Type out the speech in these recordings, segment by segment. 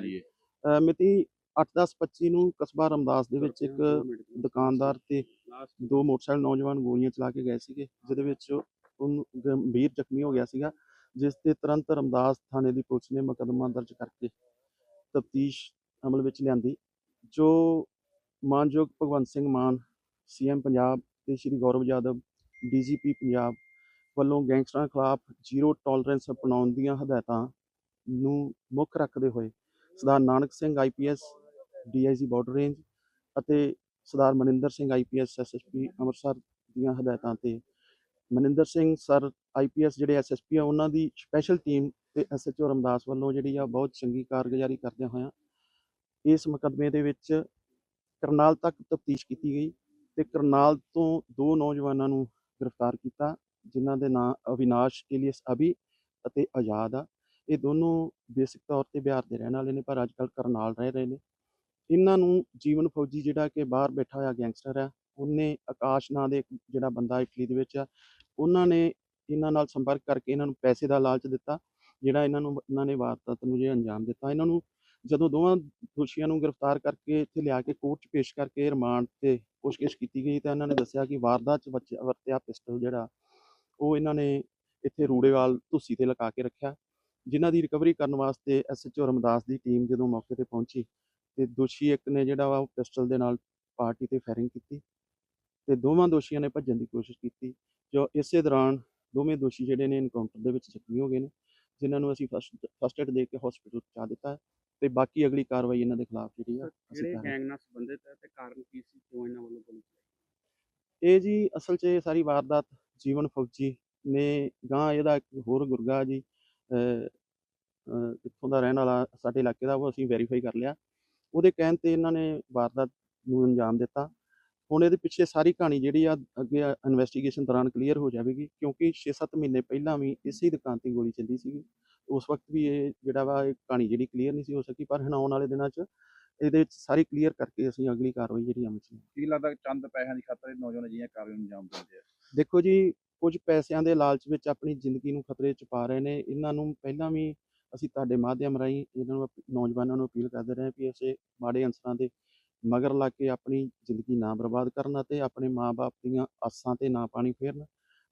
ਜੀ ਮਿਤੀ 8/10/25 ਨੂੰ ਕਸਬਾ ਰਮਦਾਸ ਦੇ ਵਿੱਚ ਇੱਕ ਦੁਕਾਨਦਾਰ ਤੇ ਦੋ ਮੋਟਰਸਾਈਕਲ ਨੌਜਵਾਨ ਗੋਲੀਆਂ ਚਲਾ ਕੇ ਗਏ ਸੀਗੇ ਜਿਹਦੇ ਵਿੱਚ ਉਹਨੂੰ ਗੰਭੀਰ ਜ਼ਖਮੀ ਹੋ ਗਿਆ ਸੀਗਾ ਜਿਸ ਤੇ ਤੁਰੰਤ ਰਮਦਾਸ ਥਾਣੇ ਦੀ ਪੁਲਿਸ ਨੇ ਮੁਕੱਦਮਾ ਦਰਜ ਕਰਕੇ ਤਫਤੀਸ਼ ਅਮਲ ਵਿੱਚ ਲਿਆਂਦੀ ਜੋ ਮਾਨਯੋਗ ਭਗਵੰਤ ਸਿੰਘ ਮਾਨ ਸੀਐਮ ਪੰਜਾਬ ਤੇ ਸ਼੍ਰੀ ਗੌਰਵ ਯਾਦਵ ਡੀਜੀਪੀ ਪੰਜਾਬ ਵੱਲੋਂ ਗੈਂਗਸਟਰਾਂ ਖਿਲਾਫ ਜ਼ੀਰੋ ਟੋਲਰੈਂਸ ਅਪਣਾਉਣ ਦੀਆਂ ਹਦਾਇਤਾਂ ਨੂੰ ਮੁੱਖ ਰੱਖਦੇ ਹੋਏ Sardar Nanak Singh IPS DIG border range ਅਤੇ ਸਰਦਾਰ ਮਨਿੰਦਰ ਸਿੰਘ ਆਈਪੀਐਸ ਐਸਐਸਪੀ ਅੰਮ੍ਰਿਤਸਰ ਦੀਆਂ ਹਦਾਇਤਾਂ ਤੇ। ਮਨਿੰਦਰ ਸਿੰਘ, ਸਰ ਆਈਪੀਐਸ ਜਿਹੜੇ ਐਸਐਸਪੀ ਆ, ਉਹਨਾਂ ਦੀ ਸਪੈਸ਼ਲ ਟੀਮ ਤੇ ਐਸਐਚਓ ਰਮਦਾਸ ਵੱਲੋਂ ਜਿਹੜੀ ਆ, ਬਹੁਤ ਚੰਗੀ ਕਾਰਗੁਜ਼ਾਰੀ ਕਰਦਿਆਂ ਹੋਇਆਂ ਇਸ ਮੁਕੱਦਮੇ ਦੇ ਵਿੱਚ ਕਰਨਾਲ ਤੱਕ ਤਫਤੀਸ਼ ਕੀਤੀ ਗਈ ਤੇ ਕਰਨਾਲ ਤੋਂ ਦੋ ਨੌਜਵਾਨਾਂ ਨੂੰ ਗ੍ਰਿਫਤਾਰ ਕੀਤਾ, ਜਿਨ੍ਹਾਂ ਦੇ ਨਾਂ ਅਵਿਨਾਸ਼ ਏਲੀਅਸ ਅਭੀ ਅਤੇ ਆਜ਼ਾਦ ਆ। ਇਹ ਦੋਨੋਂ ਬੇਸਿਕ ਤੌਰ ਤੇ ਬਿਹਾਰ ਦੇ ਰਹਿਣ ਵਾਲੇ ਨੇ, ਪਰ ਅੱਜ ਕੱਲ੍ਹ ਕਰਨਾਲ ਰਹਿ ਰਹੇ ਨੇ। ਇਹਨਾਂ ਨੂੰ ਜੀਵਨ ਫੌਜੀ ਜਿਹੜਾ ਕਿ ਬਾਹਰ ਬੈਠਾ ਹੋਇਆ ਗੈਂਗਸਟਰ ਆ, ਉਹਨੇ ਆਕਾਸ਼ ਨਾਂ ਦੇ ਇੱਕ ਜਿਹੜਾ ਬੰਦਾ ਇਟਲੀ ਦੇ ਵਿੱਚ ਆ, ਉਹਨਾਂ ਨੇ ਇਹਨਾਂ ਨਾਲ ਸੰਪਰਕ ਕਰਕੇ ਇਹਨਾਂ ਨੂੰ ਪੈਸੇ ਦਾ ਲਾਲਚ ਦਿੱਤਾ, ਜਿਹੜਾ ਇਹਨਾਂ ਨੂੰ, ਇਹਨਾਂ ਨੇ ਵਾਰਦਾਤ ਨੂੰ ਜੇ ਅੰਜਾਮ ਦਿੱਤਾ। ਇਹਨਾਂ ਨੂੰ ਜਦੋਂ ਦੋਵਾਂ ਦੋਸ਼ੀਆਂ ਨੂੰ ਗ੍ਰਿਫਤਾਰ ਕਰਕੇ ਇੱਥੇ ਲਿਆ ਕੇ ਕੋਰਟ 'ਚ ਪੇਸ਼ ਕਰਕੇ ਰਿਮਾਂਡ ਤੇ ਪੁੱਛਗਿੱਛ ਕੀਤੀ ਗਈ, ਤਾਂ ਇਹਨਾਂ ਨੇ ਦੱਸਿਆ ਕਿ ਵਾਰਦਾਤ 'ਚ ਵਰਤਿਆ- ਵਰਤਿਆ ਪਿਸਟਲ ਜਿਹੜਾ, ਉਹ ਇਹਨਾਂ ਨੇ ਇੱਥੇ ਰੂੜੇਵਾਲ, ਧੁੱਸੀ ਤੇ ਲਗਾ ਕੇ ਰੱਖਿਆ। ਜਿਨ੍ਹਾਂ ਦੀ ਰਿਕਵਰੀ ਕਰਨ ਵਾਸਤੇ ਐਸਐਚਓ ਰਮਦਾਸ ਦੀ ਟੀਮ ਜਦੋਂ ਮੌਕੇ ਤੇ ਪਹੁੰਚੀ ਤੇ ਦੋਸ਼ੀ ਇੱਕ ਨੇ ਜਿਹੜਾ ਵਾ ਉਹ ਪਿਸਟਲ ਦੇ ਨਾਲ ਪਾਰਟੀ ਤੇ ਫਾਇਰਿੰਗ ਕੀਤੀ ਤੇ ਦੋਵਾਂ ਦੋਸ਼ੀਆਂ ਨੇ ਭੱਜਣ ਦੀ ਕੋਸ਼ਿਸ਼ ਕੀਤੀ ਜੋ ਇਸੇ ਦੌਰਾਨ ਦੋਵੇਂ ਦੋਸ਼ੀ ਜਿਹੜੇ ਨੇ ਐਨਕਾਊਂਟਰ ਦੇ ਵਿੱਚ ਜ਼ਖਮੀ ਹੋ ਗਏ ਨੇ ਜਿਨ੍ਹਾਂ ਨੂੰ ਅਸੀਂ ਫਸਟ ਫਸਟ ਏਡ ਦੇ ਕੇ ਹਸਪੀਟਲ ਪਹੁੰਚਾ ਦਿੱਤਾ ਹੈ ਤੇ ਬਾਕੀ ਅਗਲੀ ਕਾਰਵਾਈ ਇਹਨਾਂ ਦੇ ਖਿਲਾਫ ਜਿਹੜੀ ਆ ਜਿਹੜੇ। ਗੈਂਗ ਨਾਲ ਸੰਬੰਧਿਤ ਹੈ ਤੇ ਕਾਰਨ ਕੀ ਸੀ ਕਿਉਂ ਇਹਨਾਂ ਵੱਲੋਂ ਗੋਲੀ ਚਲਾਈ ਇਹ ਜੀ ਅਸਲ 'ਚ ਇਹ ਸਾਰੀ ਵਾਰਦਾਤ ਜੀਵਨ ਫੌਜੀ ਨੇ ਗਾਂ ਇਹਦਾ ਇੱਕ ਹੋਰ ਗੁਰਗਾ ਜੀ ਇੱਥੋਂ ਦਾ ਰਹਿਣ ਵਾਲਾ ਸਾਡੇ ਇਲਾਕੇ ਦਾ ਉਹ ਅਸੀਂ ਵੈਰੀਫਾਈ ਕਰ ਲਿਆ। ਉਹਦੇ ਕਹਿਣ ਤੇ ਇਹਨਾਂ ਨੇ ਵਾਰਦਾਤ ਨੂੰ ਅੰਜਾਮ ਦਿੱਤਾ। ਹੁਣ ਇਹਦੇ ਪਿੱਛੇ ਸਾਰੀ ਕਹਾਣੀ ਜਿਹੜੀ ਆ ਅੱਗੇ ਇਨਵੈਸਟੀਗੇਸ਼ਨ ਦੌਰਾਨ ਕਲੀਅਰ ਹੋ ਜਾਵੇਗੀ ਕਿਉਂਕਿ 6-7 ਮਹੀਨੇ ਪਹਿਲਾਂ ਵੀ ਇਸੇ ਦੁਕਾਨ ਤੇ ਗੋਲੀ ਚੱਲੀ ਸੀਗੀ। ਉਸ ਵਕਤ ਵੀ ਇਹ ਜਿਹੜਾ ਵਾ ਇਹ ਕਹਾਣੀ ਜਿਹੜੀ ਕਲੀਅਰ ਨਹੀਂ ਸੀ ਹੋ ਸਕੀ ਪਰ ਹੁਣ ਆਉਣ ਵਾਲੇ ਦਿਨਾਂ 'ਚ ਇਹਦੇ ਵਿੱਚ ਸਾਰੀ ਕਲੀਅਰ ਕਰਕੇ ਅਸੀਂ ਅਗਲੀ ਕਾਰਵਾਈ ਜਿਹੜੀ ਅਮਲ 'ਚ। ਕੀ ਲੱਗਦਾ ਚੰਦ ਪੈਸਿਆਂ ਦੀ ਖਾਤਰ ਇਹ ਨੌਜਵਾਨ ਅਜਿਹੀਆਂ ਕਾਰਵਾਈਆਂ ਨੂੰ ਅੰਜਾਮ ਦਿੰਦੇ ਆ? ਦੇਖੋ ਜੀ ਕੁਝ ਪੈਸਿਆਂ ਦੇ ਲਾਲਚ ਵਿੱਚ ਆਪਣੀ ਜ਼ਿੰਦਗੀ ਨੂੰ ਖਤਰੇ 'ਚ ਪਾ ਰਹੇ ਨੇ। ਇਹਨਾਂ ਨੂੰ ਪਹਿਲਾਂ ਵੀ ਅਸੀਂ ਤੁਹਾਡੇ ਮਾਧਿਅਮ ਰਾਹੀਂ ਇਹਨਾਂ ਨੂੰ ਅਪ- ਨੌਜਵਾਨਾਂ ਨੂੰ ਅਪੀਲ ਕਰਦੇ ਰਹੇ ਵੀ ਐਸੇ ਮਾੜੇ ਅੰਸਰਾਂ ਦੇ ਮਗਰ ਲੱਗ ਕੇ ਆਪਣੀ ਜ਼ਿੰਦਗੀ ਨਾ ਬਰਬਾਦ ਕਰਨ ਅਤੇ ਆਪਣੇ ਮਾਪੇ ਦੀਆਂ ਆਸਾਂ ਤੇ ਨਾ ਪਾਣੀ ਫੇਰਨ।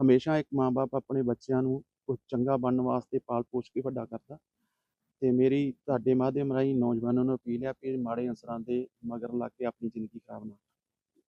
ਹਮੇਸ਼ਾ ਇੱਕ ਮਾਪੇ ਆਪਣੇ ਬੱਚਿਆਂ ਨੂੰ ਕੁਝ ਚੰਗਾ ਬਣਨ ਵਾਸਤੇ ਪਾਲ ਪੋਸ਼ ਕੇ ਵੱਡਾ ਕਰਦਾ। ਤੇ ਮੇਰੀ, ਤੁਹਾਡੇ ਮਾਧਿਅਮ ਰਾਹੀਂ ਨੌਜਵਾਨਾਂ ਨੂੰ ਅਪੀਲ ਹੈ ਕਿ ਮਾੜੇ ਅੰਸਰਾਂ ਦੇ ਮਗਰ ਲੱਗ ਕੇ ਆਪਣੀ ਜ਼ਿੰਦਗੀ ਖਰਾਬ ਨਾ